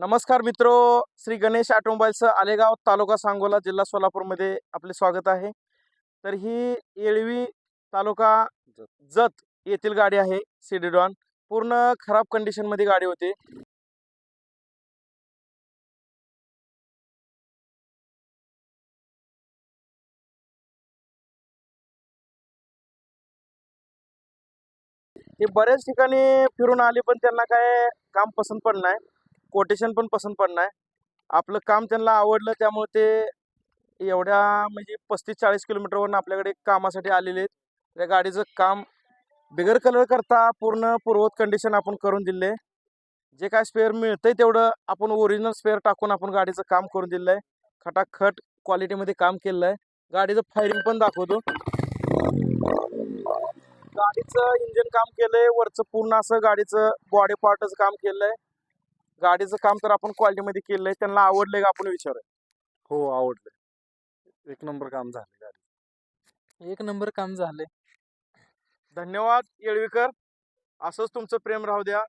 नमस्कार मित्रो श्री गणेश ऑटोमोबाईल्स आलेगाव तालुका सांगोला जिल्हा सोलापूरमध्ये आपले स्वागत आहे. तर ही येळवी तालुका जत. येथील गाडी आहे सिडीडॉन. पूर्ण खराब कंडिशनमध्ये गाडी होती. ते बऱ्याच ठिकाणी फिरून आले पण त्यांना काय काम पसंत पडलं नाही. कोटेशन पण पसंत पडणार. नाही आपलं काम त्यांना आवडलं त्यामुळे ते एवढ्या म्हणजे पस्तीस चाळीस किलोमीटरवरून आपल्याकडे कामासाठी आलेले आहेत. त्या गाडीचं काम बिगर कलर करता पूर्ण पूर्वत कंडिशन आपण करून दिले जे काय स्पेअर मिळतंय तेवढं आपण ओरिजिनल स्पेअर टाकून आपण गाडीचं काम करून दिलं आहे. खटाखट क्वालिटीमध्ये काम केलेलं आहे. गाडीचं फायरिंग पण दाखवतो. गाडीचं इंजिन काम केलंय. वरचं पूर्ण असं गाडीचं बॉडी पार्टच काम केलंय. गाडीचं काम तर आपण क्वालिटीमध्ये केलंय त्यांना आवडलंय का आपण विचारूया? हो आवडलं एक नंबर काम झालं गाडी एक नंबर काम झालंय. धन्यवाद येळवीकर. असंच तुमचं प्रेम राहू द्या.